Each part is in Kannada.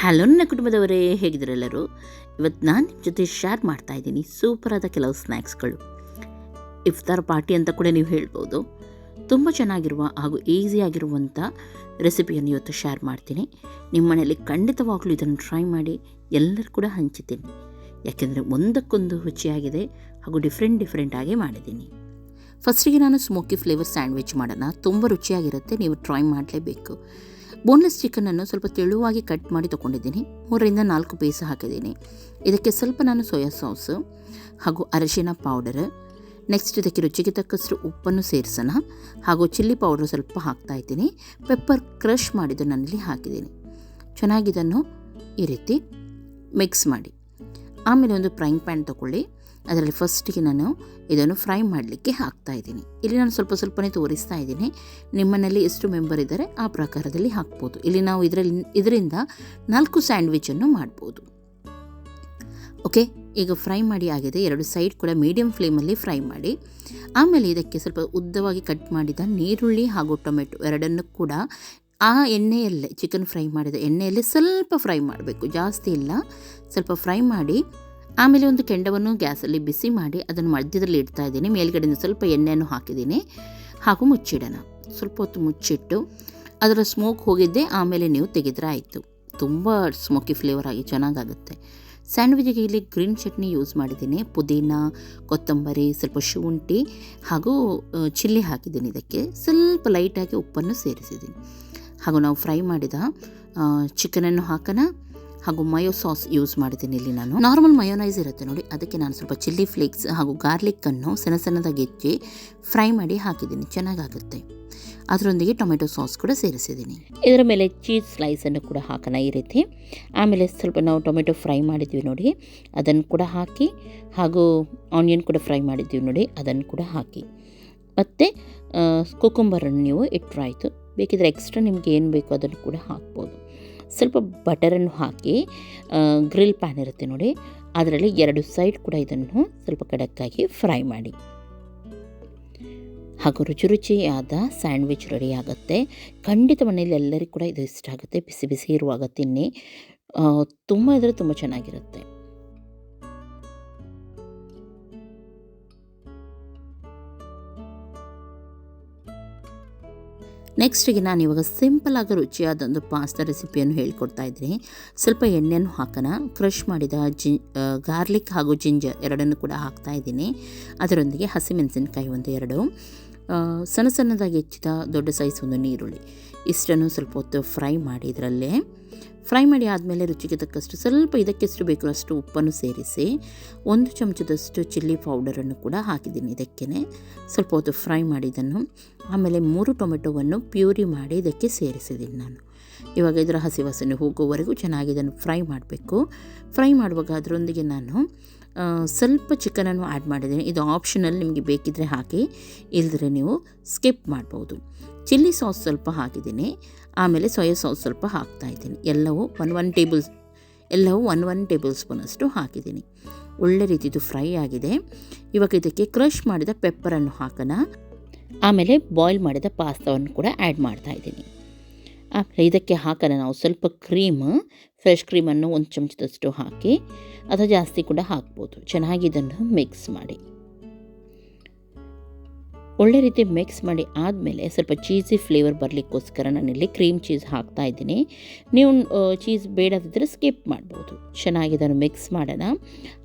ಹಲೋ ನನ್ನ ಕುಟುಂಬದವರೇ, ಹೇಗಿದ್ದೀರೆಲ್ಲರೂ? ಇವತ್ತು ನಾನು ನಿಮ್ಮ ಜೊತೆ ಶೇರ್ ಮಾಡ್ತಾ ಇದ್ದೀನಿ ಸೂಪರಾದ ಕೆಲವು ಸ್ನ್ಯಾಕ್ಸ್ಗಳು ಇಫ್ತಾರ್ ಪಾರ್ಟಿ ಅಂತ ಕೂಡ ನೀವು ಹೇಳ್ಬೋದು. ತುಂಬ ಚೆನ್ನಾಗಿರುವ ಹಾಗೂ ಈಸಿಯಾಗಿರುವಂಥ ರೆಸಿಪಿಯನ್ನು ಇವತ್ತು ಶೇರ್ ಮಾಡ್ತೀನಿ. ನಿಮ್ಮ ಮನೆಯಲ್ಲಿ ಖಂಡಿತವಾಗಲೂ ಇದನ್ನು ಟ್ರೈ ಮಾಡಿ ಎಲ್ಲರೂ ಕೂಡ ಹಂಚುತ್ತೀನಿ ಯಾಕೆಂದರೆ ಒಂದಕ್ಕೊಂದು ರುಚಿಯಾಗಿದೆ ಹಾಗೂ ಡಿಫ್ರೆಂಟ್ ಆಗಿ ಮಾಡಿದ್ದೀನಿ. ಫಸ್ಟಿಗೆ ನಾನು ಸ್ಮೋಕಿ ಫ್ಲೇವರ್ ಸ್ಯಾಂಡ್ವಿಚ್ ಮಾಡೋಣ. ತುಂಬ ರುಚಿಯಾಗಿರುತ್ತೆ, ನೀವು ಟ್ರೈ ಮಾಡಲೇಬೇಕು. ಬೋನ್ಲೆಸ್ ಚಿಕನನ್ನು ಸ್ವಲ್ಪ ತೆಳುವಾಗಿ ಕಟ್ ಮಾಡಿ ತೊಗೊಂಡಿದ್ದೀನಿ. ಮೂರರಿಂದ ನಾಲ್ಕು ಪೀಸ್ ಹಾಕಿದ್ದೀನಿ. ಇದಕ್ಕೆ ಸ್ವಲ್ಪ ನಾನು ಸೋಯಾ ಸಾಸ್ ಹಾಗೂ ಅರಿಶಿನ ಪೌಡರ್ ನೆಕ್ಸ್ಟ್ ಇದಕ್ಕೆ ರುಚಿಗೆ ತಕ್ಕಷ್ಟು ಉಪ್ಪನ್ನು ಸೇರಿಸೋಣ. ಹಾಗೂ ಚಿಲ್ಲಿ ಪೌಡ್ರ್ ಸ್ವಲ್ಪ ಹಾಕ್ತಾ ಇದ್ದೀನಿ. ಪೆಪ್ಪರ್ ಕ್ರಷ್ ಮಾಡಿದ್ದು ನಾನಿಲ್ಲಿ ಹಾಕಿದ್ದೀನಿ. ಚೆನ್ನಾಗಿದನ್ನು ಈ ರೀತಿ ಮಿಕ್ಸ್ ಮಾಡಿ. ಆಮೇಲೆ ಒಂದು ಫ್ರೈಂಗ್ ಪ್ಯಾನ್ ತೊಗೊಳ್ಳಿ. ಅದರಲ್ಲಿ ಫಸ್ಟಿಗೆ ನಾನು ಇದನ್ನು ಫ್ರೈ ಮಾಡಲಿಕ್ಕೆ ಹಾಕ್ತಾ ಇದ್ದೀನಿ. ಇಲ್ಲಿ ನಾನು ಸ್ವಲ್ಪ ಸ್ವಲ್ಪನೇ ತೋರಿಸ್ತಾ ಇದ್ದೀನಿ. ನಿಮ್ಮನೇಲಿ ಎಷ್ಟು ಮೆಂಬರ್ ಇದ್ದಾರೆ ಆ ಪ್ರಕಾರದಲ್ಲಿ ಹಾಕ್ಬೋದು. ಇಲ್ಲಿ ನಾವು ಇದರಲ್ಲಿ, ಇದರಿಂದ ನಾಲ್ಕು ಸ್ಯಾಂಡ್ವಿಚನ್ನು ಮಾಡ್ಬೋದು. ಓಕೆ ಈಗ ಫ್ರೈ ಮಾಡಿ ಆಗಿದೆ. ಎರಡು ಸೈಡ್ ಕೂಡ ಮೀಡಿಯಮ್ ಫ್ಲೇಮಲ್ಲಿ ಫ್ರೈ ಮಾಡಿ. ಆಮೇಲೆ ಇದಕ್ಕೆ ಸ್ವಲ್ಪ ಉದ್ದವಾಗಿ ಕಟ್ ಮಾಡಿದ ನೀರುಳ್ಳಿ ಹಾಗೂ ಟೊಮೆಟೊ ಎರಡನ್ನು ಕೂಡ ಆ ಎಣ್ಣೆಯಲ್ಲೇ ಚಿಕನ್ ಫ್ರೈ ಮಾಡಿದ ಎಣ್ಣೆಯಲ್ಲೇ ಸ್ವಲ್ಪ ಫ್ರೈ ಮಾಡಬೇಕು. ಜಾಸ್ತಿ ಇಲ್ಲ. ಸ್ವಲ್ಪ ಫ್ರೈ ಮಾಡಿ ಆಮೇಲೆ ಒಂದು ಕೆಂಡವನ್ನು ಗ್ಯಾಸಲ್ಲಿ ಬಿಸಿ ಮಾಡಿ ಅದನ್ನು ಮಧ್ಯದಲ್ಲಿ ಇಡ್ತಾ ಇದ್ದೀನಿ. ಮೇಲ್ಗಡೆಯಿಂದ ಸ್ವಲ್ಪ ಎಣ್ಣೆಯನ್ನು ಹಾಕಿದ್ದೀನಿ. ಹಾಗೂ ಮುಚ್ಚಿಡೋಣ. ಸ್ವಲ್ಪ ಹೊತ್ತು ಮುಚ್ಚಿಟ್ಟು ಅದರ ಸ್ಮೋಕ್ ಹೋಗಿದ್ದೆ ಆಮೇಲೆ ನೀವು ತೆಗೆದ್ರೆ ಆಯಿತು. ತುಂಬ ಸ್ಮೋಕಿ ಫ್ಲೇವರ್ ಆಗಿ ಚೆನ್ನಾಗಾಗುತ್ತೆ. ಸ್ಯಾಂಡ್ವಿಚ್ಗೆ ಇಲ್ಲಿ ಗ್ರೀನ್ ಚಟ್ನಿ ಯೂಸ್ ಮಾಡಿದ್ದೀನಿ. ಪುದೀನ, ಕೊತ್ತಂಬರಿ, ಸ್ವಲ್ಪ ಶುಂಠಿ ಹಾಗೂ ಚಿಲ್ಲಿ ಹಾಕಿದ್ದೀನಿ ಇದಕ್ಕೆ. ಸ್ವಲ್ಪ ಲೈಟಾಗಿ ಉಪ್ಪನ್ನು ಸೇರಿಸಿದ್ದೀನಿ. ಹಾಗೂ ನಾವು ಫ್ರೈ ಮಾಡಿದ ಚಿಕನನ್ನು ಹಾಕೋಣ. ಹಾಗೂ ಮಯೋ ಸಾಸ್ ಯೂಸ್ ಮಾಡಿದ್ದೀನಿ ಇಲ್ಲಿ ನಾನು. ನಾರ್ಮಲ್ ಮಯೋನೈಸ್ ಇರುತ್ತೆ ನೋಡಿ. ಅದಕ್ಕೆ ನಾನು ಸ್ವಲ್ಪ ಚಿಲ್ಲಿ ಫ್ಲೇಕ್ಸ್ ಹಾಗೂ ಗಾರ್ಲಿಕ್ಕನ್ನು ಸಣ್ಣ ಸಣ್ಣದಾಗಿ ಹೆಚ್ಚಿ ಫ್ರೈ ಮಾಡಿ ಹಾಕಿದ್ದೀನಿ. ಚೆನ್ನಾಗಾಗುತ್ತೆ. ಅದರೊಂದಿಗೆ ಟೊಮೆಟೊ ಸಾಸ್ ಕೂಡ ಸೇರಿಸಿದ್ದೀನಿ. ಇದರ ಮೇಲೆ ಚೀಸ್ ಸ್ಲೈಸನ್ನು ಕೂಡ ಹಾಕೋಣ ಈ ರೀತಿ. ಆಮೇಲೆ ಸ್ವಲ್ಪ ನಾವು ಟೊಮೆಟೊ ಫ್ರೈ ಮಾಡಿದ್ವಿ ನೋಡಿ. ಅದನ್ನು ಕೂಡ ಹಾಕಿ ಹಾಗೂ ಆನಿಯನ್ ಕೂಡ ಫ್ರೈ ಮಾಡಿದ್ವಿ ನೋಡಿ. ಅದನ್ನು ಕೂಡ ಹಾಕಿ. ಮತ್ತು ಕುಕುಂಬರನ್ನು ನೀವು ಇಟ್ಟರಾಯಿತು. ಬೇಕಿದ್ರೆ ಎಕ್ಸ್ಟ್ರಾ ನಿಮಗೆ ಏನು ಬೇಕೋ ಅದನ್ನು ಕೂಡ ಹಾಕ್ಬೋದು. ಸ್ವಲ್ಪ ಬಟರನ್ನು ಹಾಕಿ ಗ್ರಿಲ್ ಪ್ಯಾನ್ ಇರುತ್ತೆ ನೋಡಿ, ಅದರಲ್ಲಿ ಎರಡು ಸೈಡ್ ಕೂಡ ಇದನ್ನು ಸ್ವಲ್ಪ ಕಡಕ್ಕಾಗಿ ಫ್ರೈ ಮಾಡಿ. ಹಾಗೂ ರುಚಿ ರುಚಿಯಾದ ಸ್ಯಾಂಡ್ವಿಚ್ ರೆಡಿ ಆಗುತ್ತೆ. ಖಂಡಿತ ಮನೇಲಿ ಎಲ್ಲರಿಗೂ ಕೂಡ ಇದು ಇಷ್ಟ ಆಗುತ್ತೆ. ಬಿಸಿ ಬಿಸಿ ಇರುವಾಗ ತಿನ್ನಿ. ತುಂಬ ಇದ್ರೆ ತುಂಬ ಚೆನ್ನಾಗಿರುತ್ತೆ. ನೆಕ್ಸ್ಟಿಗೆ ನಾನು ಇವಾಗ ಸಿಂಪಲಾಗಿ ರುಚಿಯಾದೊಂದು ಪಾಸ್ತಾ ರೆಸಿಪಿಯನ್ನು ಹೇಳ್ಕೊಡ್ತಾ ಇದ್ದೀನಿ. ಸ್ವಲ್ಪ ಎಣ್ಣೆಯನ್ನು ಹಾಕೋಣ. ಕ್ರಷ್ ಮಾಡಿದ ಜಿ ಗಾರ್ಲಿಕ್ ಹಾಗೂ ಜಿಂಜರ್ ಎರಡನ್ನು ಕೂಡ ಹಾಕ್ತಾ ಇದ್ದೀನಿ. ಅದರೊಂದಿಗೆ ಹಸಿಮೆಣಸಿನ್ಕಾಯಿ ಒಂದು ಎರಡು. ಸಣ್ಣ ಸಣ್ಣದಾಗಿ ಹೆಚ್ಚಿದ ದೊಡ್ಡ ಸೈಜ್ ಒಂದು ನೀರುಳ್ಳಿ. ಇಷ್ಟನ್ನು ಸ್ವಲ್ಪ ಹೊತ್ತು ಫ್ರೈ ಮಾಡಿ ಇದರಲ್ಲೇ. ಫ್ರೈ ಮಾಡಿ ಆದಮೇಲೆ ರುಚಿಗೆ ತಕ್ಕಷ್ಟು ಸ್ವಲ್ಪ ಇದಕ್ಕೆಷ್ಟು ಬೇಕೋ ಅಷ್ಟು ಉಪ್ಪನ್ನು ಸೇರಿಸಿ ಒಂದು ಚಮಚದಷ್ಟು ಚಿಲ್ಲಿ ಪೌಡರನ್ನು ಕೂಡ ಹಾಕಿದ್ದೀನಿ ಇದಕ್ಕೆ ಸ್ವಲ್ಪ ಹೊತ್ತು ಫ್ರೈ ಮಾಡಿದ್ದನ್ನು ಆಮೇಲೆ ಮೂರು ಟೊಮೆಟೊವನ್ನು ಪ್ಯೂರಿ ಮಾಡಿ ಇದಕ್ಕೆ ಸೇರಿಸಿದ್ದೀನಿ ನಾನು. ಇವಾಗ ಇದರ ಹಸಿ ವಾಸನೆ ಹೋಗೋವರೆಗೂ ಚೆನ್ನಾಗಿ ಇದನ್ನು ಫ್ರೈ ಮಾಡಬೇಕು. ಫ್ರೈ ಮಾಡುವಾಗ ಅದರೊಂದಿಗೆ ನಾನು ಸ್ವಲ್ಪ ಚಿಕನನ್ನು ಆ್ಯಡ್ ಮಾಡಿದ್ದೀನಿ. ಇದು ಆಪ್ಷನಲ್ ನಿಮಗೆ ಬೇಕಿದ್ದರೆ ಹಾಕಿ ಇಲ್ಲದ್ರೆ ನೀವು ಸ್ಕಿಪ್ ಮಾಡ್ಬೋದು. ಚಿಲ್ಲಿ ಸಾಸ್ ಸ್ವಲ್ಪ ಹಾಕಿದ್ದೀನಿ. ಆಮೇಲೆ ಸೋಯಾ ಸಾಸ್ ಸ್ವಲ್ಪ ಹಾಕ್ತಾ ಇದ್ದೀನಿ. ಎಲ್ಲವೂ ಒನ್ ಒನ್ ಟೇಬಲ್, ಎಲ್ಲವೂ ಒನ್ ಒನ್ ಟೇಬಲ್ ಸ್ಪೂನಷ್ಟು ಹಾಕಿದ್ದೀನಿ. ಒಳ್ಳೆ ರೀತಿದು ಫ್ರೈ ಆಗಿದೆ. ಇವಾಗ ಇದಕ್ಕೆ ಕ್ರಷ್ ಮಾಡಿದ ಪೆಪ್ಪರನ್ನು ಹಾಕೋಣ. ಆಮೇಲೆ ಬಾಯ್ಲ್ ಮಾಡಿದ ಪಾಸ್ತಾವನ್ನು ಕೂಡ ಆ್ಯಡ್ ಮಾಡ್ತಾ ಇದ್ದೀನಿ. ಆಮೇಲೆ ಇದಕ್ಕೆ ಹಾಕೋಣ ನಾವು ಸ್ವಲ್ಪ ಕ್ರೀಮ್. ಫ್ರೆಶ್ ಕ್ರೀಮನ್ನು ಒಂದು ಚಮಚದಷ್ಟು ಹಾಕಿ ಅಥವಾ ಜಾಸ್ತಿ ಕೂಡ ಹಾಕ್ಬೋದು. ಚೆನ್ನಾಗಿ ಇದನ್ನು ಮಿಕ್ಸ್ ಮಾಡಿ. ಒಳ್ಳೆ ರೀತಿ ಮಿಕ್ಸ್ ಮಾಡಿ ಆದಮೇಲೆ ಸ್ವಲ್ಪ ಚೀಸಿ ಫ್ಲೇವರ್ ಬರಲಿಕ್ಕೋಸ್ಕರ ನಾನಿಲ್ಲಿ ಕ್ರೀಮ್ ಚೀಸ್ ಹಾಕ್ತಾ ಇದ್ದೀನಿ. ನೀವು ಚೀಸ್ ಬೇಡದಿದ್ದರೆ ಸ್ಕಿಪ್ ಮಾಡ್ಬೋದು. ಚೆನ್ನಾಗಿ ಇದನ್ನು ಮಿಕ್ಸ್ ಮಾಡೋಣ.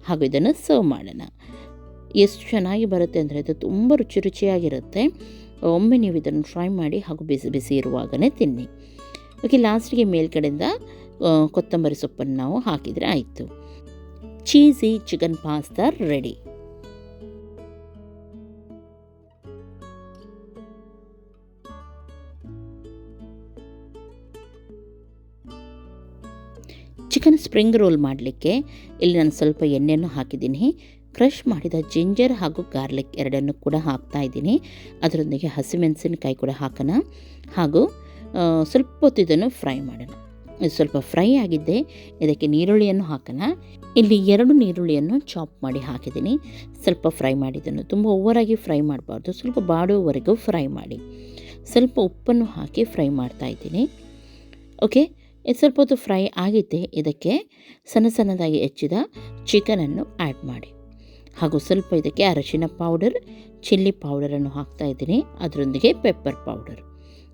ಹಾಗೂ ಇದನ್ನು ಸರ್ವ್ ಮಾಡೋಣ. ಎಷ್ಟು ಚೆನ್ನಾಗಿ ಬರುತ್ತೆ ಅಂದರೆ ಇದು ತುಂಬ ರುಚಿ ರುಚಿಯಾಗಿರುತ್ತೆ. ಒಮ್ಮೆ ನೀವು ಇದನ್ನು ಫ್ರೈ ಮಾಡಿ ಹಾಗೂ ಬಿಸಿ ಬಿಸಿ ಇರುವಾಗಲೇ ತಿನ್ನಿ. ಓಕೆ ಲಾಸ್ಟಿಗೆ ಮೇಲ್ಗಡೆಯಿಂದ ಕೊತ್ತಂಬರಿ ಸೊಪ್ಪನ್ನು ನಾವು ಹಾಕಿದರೆ ಆಯಿತು. Cheesy chicken pasta ready. Chicken spring roll ಮಾಡಲಿಕ್ಕೆ ಇಲ್ಲಿ ನಾನು ಸ್ವಲ್ಪ ಎಣ್ಣೆಯನ್ನು ಹಾಕಿದ್ದೀನಿ. ಕ್ರಷ್ ಮಾಡಿದ ಜಿಂಜರ್ ಹಾಗೂ ಗಾರ್ಲಿಕ್ ಎರಡನ್ನು ಕೂಡ ಹಾಕ್ತಾ ಇದ್ದೀನಿ. ಅದರೊಂದಿಗೆ ಹಸಿಮೆಣಸಿನಕಾಯಿ ಕೂಡ ಹಾಕೋಣ. ಹಾಗೂ ಸ್ವಲ್ಪ ಹೊತ್ತು ಇದನ್ನು ಫ್ರೈ ಮಾಡೋಣ. ಇದು ಸ್ವಲ್ಪ ಫ್ರೈ ಆಗಿದ್ದೆ. ಇದಕ್ಕೆ ನೀರುಳ್ಳಿಯನ್ನು ಹಾಕೋಣ. ಇಲ್ಲಿ ಎರಡು ನೀರುಳ್ಳಿಯನ್ನು ಚಾಪ್ ಮಾಡಿ ಹಾಕಿದ್ದೀನಿ. ಸ್ವಲ್ಪ ಫ್ರೈ ಮಾಡಿದ್ದನ್ನು ತುಂಬ ಓವರಾಗಿ ಫ್ರೈ ಮಾಡಬಾರ್ದು. ಸ್ವಲ್ಪ ಬಾಡುವವರೆಗೂ ಫ್ರೈ ಮಾಡಿ. ಸ್ವಲ್ಪ ಉಪ್ಪನ್ನು ಹಾಕಿ ಫ್ರೈ ಮಾಡ್ತಾ ಇದ್ದೀನಿ. ಓಕೆ? ಇದು ಸ್ವಲ್ಪ ಹೊತ್ತು ಫ್ರೈ ಆಗಿದ್ದೆ. ಇದಕ್ಕೆ ಸಣ್ಣ ಸಣ್ಣದಾಗಿ ಹೆಚ್ಚಿದ ಚಿಕನನ್ನು ಆ್ಯಡ್ ಮಾಡಿ. ಹಾಗೂ ಸ್ವಲ್ಪ ಇದಕ್ಕೆ ಅರಶಿನ ಪೌಡರ್, ಚಿಲ್ಲಿ ಪೌಡರನ್ನು ಹಾಕ್ತಾ ಇದ್ದೀನಿ. ಅದರೊಂದಿಗೆ ಪೆಪ್ಪರ್ ಪೌಡರ್.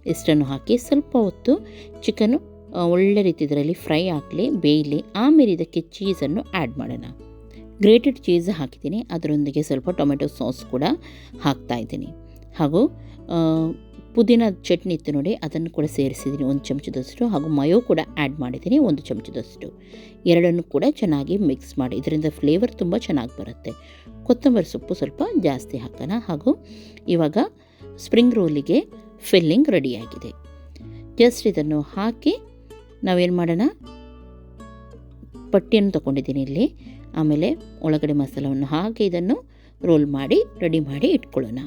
ಇಷ್ಟನ್ನು ಹಾಕಿ ಸ್ವಲ್ಪ ಹೊತ್ತು ಚಿಕನು ಒಳ್ಳೆ ರೀತಿ ಇದರಲ್ಲಿ ಫ್ರೈ ಆಗಲಿ, ಬೇಯಲಿ, ಆಮೇಲೆ ಇದಕ್ಕೆ ಚೀಸನ್ನು ಆ್ಯಡ್ ಮಾಡೋಣ. ಗ್ರೇಟೆಡ್ ಚೀಸ್ ಹಾಕಿದ್ದೀನಿ. ಅದರೊಂದಿಗೆ ಸ್ವಲ್ಪ ಟೊಮೆಟೊ ಸಾಸ್ ಕೂಡ ಹಾಕ್ತಾ ಇದ್ದೀನಿ. ಹಾಗೂ ಪುದೀನ ಚಟ್ನಿ ಇತ್ತು ನೋಡಿ, ಅದನ್ನು ಕೂಡ ಸೇರಿಸಿದ್ದೀನಿ ಒಂದು ಚಮಚದಷ್ಟು ಹಾಗೂ ಮಯೋ ಕೂಡ ಆ್ಯಡ್ ಮಾಡಿದ್ದೀನಿ ಒಂದು ಚಮಚದಷ್ಟು. ಎರಡನ್ನು ಕೂಡ ಚೆನ್ನಾಗಿ ಮಿಕ್ಸ್ ಮಾಡಿ, ಇದರಿಂದ ಫ್ಲೇವರ್ ತುಂಬ ಚೆನ್ನಾಗಿ ಬರುತ್ತೆ. ಕೊತ್ತಂಬರಿ ಸೊಪ್ಪು ಸ್ವಲ್ಪ ಜಾಸ್ತಿ ಹಾಕೋಣ. ಹಾಗೂ, ಇವಾಗ ಸ್ಪ್ರಿಂಗ್ ರೋಲಿಗೆ ಫಿಲ್ಲಿಂಗ್ ರೆಡಿಯಾಗಿದೆ ಜಸ್ಟ್ ಇದನ್ನು ಹಾಕಿ ನಾವೇನು ಮಾಡೋಣ? ಪಟ್ಟಿಯನ್ನು ತಗೊಂಡಿದ್ದೀನಿ ಇಲ್ಲಿ. ಆಮೇಲೆ ಒಳಗಡೆ ಮಸಾಲವನ್ನು ಹಾಕಿ ಇದನ್ನು ರೋಲ್ ಮಾಡಿ ರೆಡಿ ಮಾಡಿ ಇಟ್ಕೊಳ್ಳೋಣ.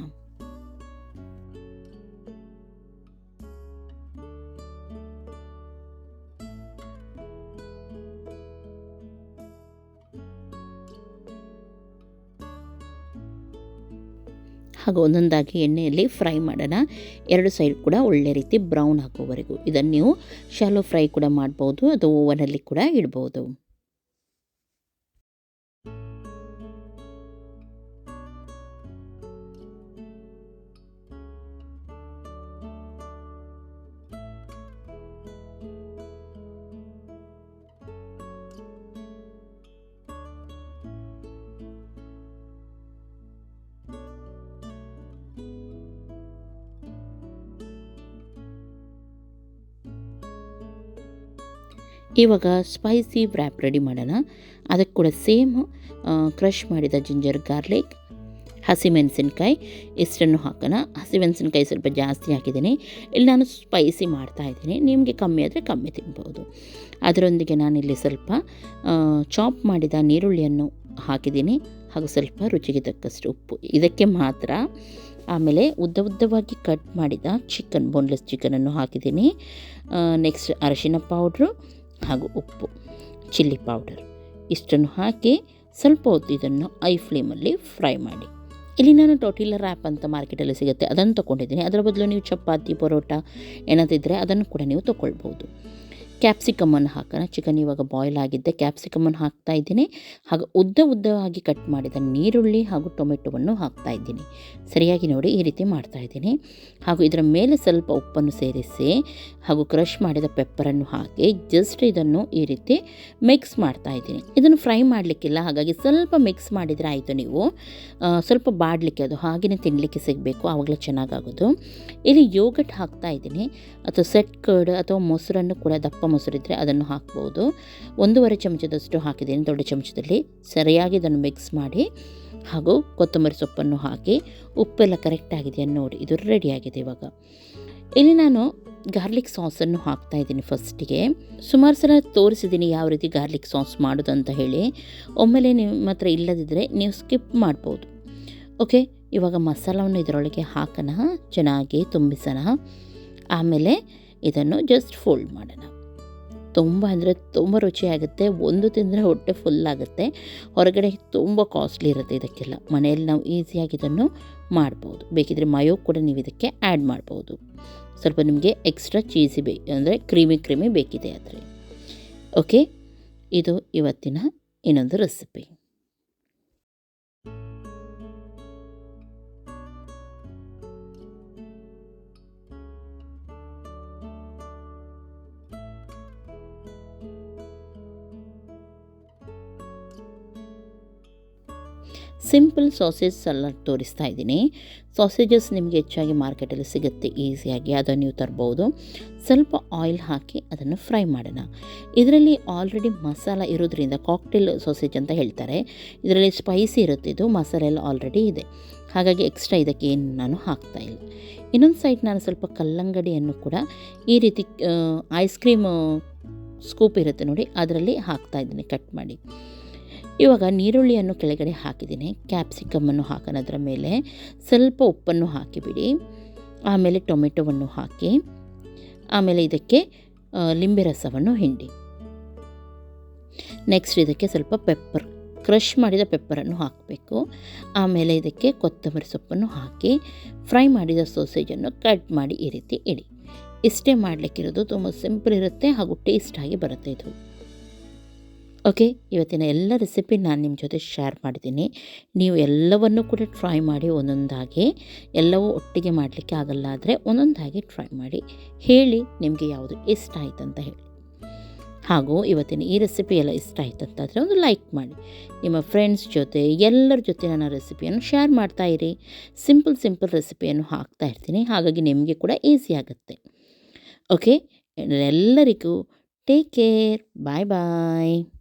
ಹಾಗೂ ಒಂದೊಂದಾಗಿ ಎಣ್ಣೆಯಲ್ಲಿ ಫ್ರೈ ಮಾಡೋಣ. ಎರಡು ಸೈಡ್ ಕೂಡ ಒಳ್ಳೆ ರೀತಿ ಬ್ರೌನ್ ಹಾಕೋವರೆಗೂ ಇದನ್ನು ನೀವು ಶಾಲೋ ಫ್ರೈ ಕೂಡ ಮಾಡ್ಬೋದು, ಅದು ಓವನಲ್ಲಿ ಕೂಡ ಇಡ್ಬೋದು. ಇವಾಗ ಸ್ಪೈಸಿ ವ್ರ್ಯಾಪ್ ರೆಡಿ ಮಾಡೋಣ. ಅದಕ್ಕೆ ಕೂಡ ಸೇಮ್ ಕ್ರಷ್ ಮಾಡಿದ ಜಿಂಜರ್ ಗಾರ್ಲಿಕ್ ಹಸಿಮೆಣಸಿನ್ಕಾಯಿ ಇಷ್ಟನ್ನು ಹಾಕೋಣ. ಹಸಿಮೆಣಸಿನ್ಕಾಯಿ ಸ್ವಲ್ಪ ಜಾಸ್ತಿ ಹಾಕಿದ್ದೀನಿ. ಇಲ್ಲಿ ನಾನು ಸ್ಪೈಸಿ ಮಾಡ್ತಾ ಇದ್ದೀನಿ. ನಿಮಗೆ ಕಮ್ಮಿ ಆದರೆ ಕಮ್ಮಿ ತಿನ್ಬೋದು. ಅದರೊಂದಿಗೆ ನಾನಿಲ್ಲಿ ಸ್ವಲ್ಪ ಚಾಪ್ ಮಾಡಿದ ನೀರುಳ್ಳಿಯನ್ನು ಹಾಕಿದ್ದೀನಿ. ಹಾಗೂ ಸ್ವಲ್ಪ ರುಚಿಗೆ ತಕ್ಕಷ್ಟು ಉಪ್ಪು. ಇದಕ್ಕೆ ಮಾತ್ರ ಆಮೇಲೆ ಉದ್ದ ಉದ್ದವಾಗಿ ಕಟ್ ಮಾಡಿದ ಚಿಕನ್ ಬೋನ್ಲೆಸ್ ಚಿಕನನ್ನು ಹಾಕಿದ್ದೀನಿ. ನೆಕ್ಸ್ಟ್ ಅರಶಿನ ಪೌಡ್ರು ಹಾಗೂ ಉಪ್ಪು, ಚಿಲ್ಲಿ ಪೌಡರ್. ಇಷ್ಟನ್ನು ಹಾಕಿ ಸ್ವಲ್ಪ ಹೊತ್ತು ಇದನ್ನು ಐ ಫ್ಲೇಮಲ್ಲಿ ಫ್ರೈ ಮಾಡಿ. ಇಲ್ಲಿ ನಾನು ಟೋಟಿಲ ರ್ಯಾಪ್ ಅಂತ ಮಾರ್ಕೆಟಲ್ಲಿ ಸಿಗುತ್ತೆ, ಅದನ್ನು ತೊಗೊಂಡಿದ್ದೀನಿ. ಅದರ ಬದಲು ನೀವು ಚಪಾತಿ, ಪರೋಟ ಏನಾದಿದ್ದರೆ ಅದನ್ನು ಕೂಡ ನೀವು ತೊಗೊಳ್ಬೋದು ಕ್ಯಾಪ್ಸಿಕಮನ್ನು ಹಾಕೋಣ. ಚಿಕನ್ ಇವಾಗ ಬಾಯ್ಲ್ ಆಗಿದ್ದೆ ಕ್ಯಾಪ್ಸಿಕಮನ್ನು ಹಾಕ್ತಾ ಇದ್ದೀನಿ. ಹಾಗೆ ಉದ್ದ ಉದ್ದವಾಗಿ ಕಟ್ ಮಾಡಿದ ನೀರುಳ್ಳಿ ಹಾಗೂ ಟೊಮೆಟೊವನ್ನು ಹಾಕ್ತಾ ಇದ್ದೀನಿ. ಸರಿಯಾಗಿ ನೋಡಿ ಈ ರೀತಿ ಮಾಡ್ತಾ ಇದ್ದೀನಿ. ಹಾಗೂ ಇದರ ಮೇಲೆ ಸ್ವಲ್ಪ ಉಪ್ಪನ್ನು ಸೇರಿಸಿ, ಹಾಗೂ ಕ್ರಷ್ ಮಾಡಿದ ಪೆಪ್ಪರನ್ನು ಹಾಕಿ ಜಸ್ಟ್ ಇದನ್ನು ಈ ರೀತಿ ಮಿಕ್ಸ್ ಮಾಡ್ತಾ ಇದ್ದೀನಿ. ಇದನ್ನು ಫ್ರೈ ಮಾಡಲಿಕ್ಕಿಲ್ಲ, ಹಾಗಾಗಿ ಸ್ವಲ್ಪ ಮಿಕ್ಸ್ ಮಾಡಿದರೆ ಆಯಿತು ನೀವು. ಸ್ವಲ್ಪ ಬಾಡಲಿಕ್ಕೆ ಅದು ಹಾಗೆಯೇ ತಿನ್ನಲಿಕ್ಕೆ ಸಿಗಬೇಕು, ಆವಾಗಲೇ ಚೆನ್ನಾಗಾಗೋದು. ಇಲ್ಲಿ ಯೋಗಟ್ ಹಾಕ್ತಾ ಇದ್ದೀನಿ. ಅಥವಾ ಸೆಟ್ ಕರ್ಡ್ ಅಥವಾ ಮೊಸರನ್ನು ಕೂಡ ದಪ್ಪ ಮೊಸರಿದ್ದರೆ ಅದನ್ನು ಹಾಕ್ಬೋದು. ಒಂದೂವರೆ ಚಮಚದಷ್ಟು ಹಾಕಿದ್ದೀನಿ, ದೊಡ್ಡ ಚಮಚದಲ್ಲಿ. ಸರಿಯಾಗಿ ಇದನ್ನು ಮಿಕ್ಸ್ ಮಾಡಿ, ಹಾಗೂ ಕೊತ್ತಂಬರಿ ಸೊಪ್ಪನ್ನು ಹಾಕಿ, ಉಪ್ಪೆಲ್ಲ ಕರೆಕ್ಟ್ ಆಗಿದೆಯಾ ನೋಡಿ, ಇದು ರೆಡಿಯಾಗಿದೆ ಇವಾಗ. ಇಲ್ಲಿ ನಾನು ಗಾರ್ಲಿಕ್ ಸಾಸನ್ನು ಹಾಕ್ತಾ ಇದ್ದೀನಿ ಫಸ್ಟಿಗೆ ಸುಮಾರು ಸಲ ತೋರಿಸಿದ್ದೀನಿ ಯಾವ ರೀತಿ ಗಾರ್ಲಿಕ್ ಸಾಸ್ ಮಾಡೋದು ಅಂತ ಹೇಳಿ. ಒಮ್ಮೆಲೆ ನಿಮ್ಮ ಹತ್ರ ಇಲ್ಲದಿದ್ದರೆ ನೀವು ಸ್ಕಿಪ್ ಮಾಡ್ಬೋದು. ಓಕೆ ಇವಾಗ ಮಸಾಲವನ್ನು ಇದರೊಳಗೆ ಹಾಕೋಣ. ಚೆನ್ನಾಗಿ ತುಂಬಿಸೋಣ. ಆಮೇಲೆ ಇದನ್ನು ಜಸ್ಟ್ ಫೋಲ್ಡ್ ಮಾಡೋಣ. ತುಂಬ ಅಂದರೆ ತುಂಬ ರುಚಿಯಾಗುತ್ತೆ. ಒಂದು ತಿಂದರೆ ಹೊಟ್ಟೆ ಫುಲ್ ಆಗುತ್ತೆ. ಹೊರಗಡೆ ತುಂಬ ಕಾಸ್ಟ್ಲಿ ಇರುತ್ತೆ ಇದಕ್ಕೆಲ್ಲ. ಮನೆಯಲ್ಲಿ ನಾವು ಈಸಿಯಾಗಿ ಇದನ್ನು ಮಾಡ್ಬೋದು. ಬೇಕಿದ್ರೆ ಮಯೋ ಕೂಡ ನೀವು ಇದಕ್ಕೆ ಆ್ಯಡ್ ಮಾಡ್ಬೋದು. ಸ್ವಲ್ಪ ನಿಮಗೆ ಎಕ್ಸ್ಟ್ರಾ ಚೀಸಿ ಬೇ, ಅಂದರೆ ಕ್ರೀಮಿ ಕ್ರೀಮಿ ಬೇಕಿದೆ ಆದರೆ. ಓಕೆ ಇದು ಇವತ್ತಿನ ಇನ್ನೊಂದು ರೆಸಿಪಿ ಸಿಂಪಲ್ ಸಾಸೇಜ್ ಸಲಾಡ್ ತೋರಿಸ್ತಾ ಇದ್ದೀನಿ. ಸಾಸೇಜಸ್ ನಿಮಗೆ ಹೆಚ್ಚಾಗಿ ಮಾರ್ಕೆಟಲ್ಲಿ ಸಿಗುತ್ತೆ, ಈಸಿಯಾಗಿ ಅದನ್ನು ನೀವು ತರ್ಬೋದು. ಸ್ವಲ್ಪ ಆಯಿಲ್ ಹಾಕಿ ಅದನ್ನು ಫ್ರೈ ಮಾಡೋಣ. ಇದರಲ್ಲಿ ಆಲ್ರೆಡಿ ಮಸಾಲ ಇರೋದ್ರಿಂದ ಕಾಕ್ಟೇಲ್ ಸಾಸೇಜ್ ಅಂತ ಹೇಳ್ತಾರೆ. ಇದರಲ್ಲಿ ಸ್ಪೈಸಿ ಇರುತ್ತೆ ಇದು, ಮಸಾಲೆ ಎಲ್ಲ ಆಲ್ರೆಡಿ ಇದೆ. ಹಾಗಾಗಿ ಎಕ್ಸ್ಟ್ರಾ ಇದಕ್ಕೆ ಏನು ನಾನು ಹಾಕ್ತಾ ಇಲ್ಲ. ಇನ್ನೊಂದು ಸೈಡ್ ನಾನು ಸ್ವಲ್ಪ ಕಲ್ಲಂಗಡಿಯನ್ನು ಕೂಡ ಈ ರೀತಿ ಐಸ್ ಕ್ರೀಮ್ ಸ್ಕೂಪ್ ಇರುತ್ತೆ ನೋಡಿ, ಅದರಲ್ಲಿ ಹಾಕ್ತಾ ಇದ್ದೀನಿ, ಕಟ್ ಮಾಡಿ. ಇವಾಗ ನೀರುಳ್ಳಿಯನ್ನು ಕೆಳಗಡೆ ಹಾಕಿದ್ದೀನಿ. ಕ್ಯಾಪ್ಸಿಕಮ್ಮನ್ನು ಹಾಕೋದ್ರ ಮೇಲೆ ಸ್ವಲ್ಪ ಉಪ್ಪನ್ನು ಹಾಕಿಬಿಡಿ. ಆಮೇಲೆ ಟೊಮೆಟೊವನ್ನು ಹಾಕಿ, ಆಮೇಲೆ ಇದಕ್ಕೆ ಲಿಂಬೆ ರಸವನ್ನು ಹಿಂಡಿ. ನೆಕ್ಸ್ಟ್ ಇದಕ್ಕೆ ಸ್ವಲ್ಪ ಪೆಪ್ಪರ್ ಕ್ರಷ್ ಮಾಡಿದ ಪೆಪ್ಪರನ್ನು ಹಾಕಬೇಕು. ಆಮೇಲೆ ಇದಕ್ಕೆ ಕೊತ್ತಂಬರಿ ಸೊಪ್ಪನ್ನು ಹಾಕಿ ಫ್ರೈ ಮಾಡಿದ ಸೋಸೇಜನ್ನು ಕಟ್ ಮಾಡಿ ಈ ರೀತಿ ಇಡಿ. ಇಷ್ಟೇ ಮಾಡಲಿಕ್ಕಿರೋದು ತುಂಬ ಸಿಂಪಲ್ ಇರುತ್ತೆ ಹಾಗೂ ಟೇಸ್ಟಾಗಿ ಬರುತ್ತೆ ಇದು. ಓಕೆ ಇವತ್ತಿನ ಎಲ್ಲ ರೆಸಿಪಿ ನಾನು ನಿಮ್ಮ ಜೊತೆ ಶೇರ್ ಮಾಡಿದ್ದೀನಿ ನೀವು ಎಲ್ಲವನ್ನು ಕೂಡ ಟ್ರೈ ಮಾಡಿ ಒಂದೊಂದಾಗಿ. ಎಲ್ಲವೂ ಒಟ್ಟಿಗೆ ಮಾಡಲಿಕ್ಕೆ ಆಗಲ್ಲ ಆದರೆ ಒಂದೊಂದಾಗಿ ಟ್ರೈ ಮಾಡಿ. ಹೇಳಿ ನಿಮಗೆ ಯಾವುದು ಇಷ್ಟ ಆಯ್ತು ಅಂತ ಹೇಳಿ. ಹಾಗೂ ಇವತ್ತಿನ ಈ ರೆಸಿಪಿ ಎಲ್ಲ ಇಷ್ಟ ಆಯ್ತಂತಾದರೆ ಒಂದು ಲೈಕ್ ಮಾಡಿ. ನಿಮ್ಮ ಫ್ರೆಂಡ್ಸ್ ಜೊತೆ, ಎಲ್ಲರ ಜೊತೆ ನನ್ನ ರೆಸಿಪಿಯನ್ನು ಶೇರ್ ಮಾಡ್ತಾ ಇರಿ. ಸಿಂಪಲ್ ಸಿಂಪಲ್ ರೆಸಿಪಿಯನ್ನು ಹಾಕ್ತಾ ಇರ್ತೀನಿ. ಹಾಗಾಗಿ ನಿಮಗೆ ಕೂಡ ಈಸಿ ಆಗುತ್ತೆ. ಓಕೆ ಎಲ್ಲರಿಗೂ ಟೇಕ್ ಕೇರ್ ಬಾಯ್ ಬಾಯ್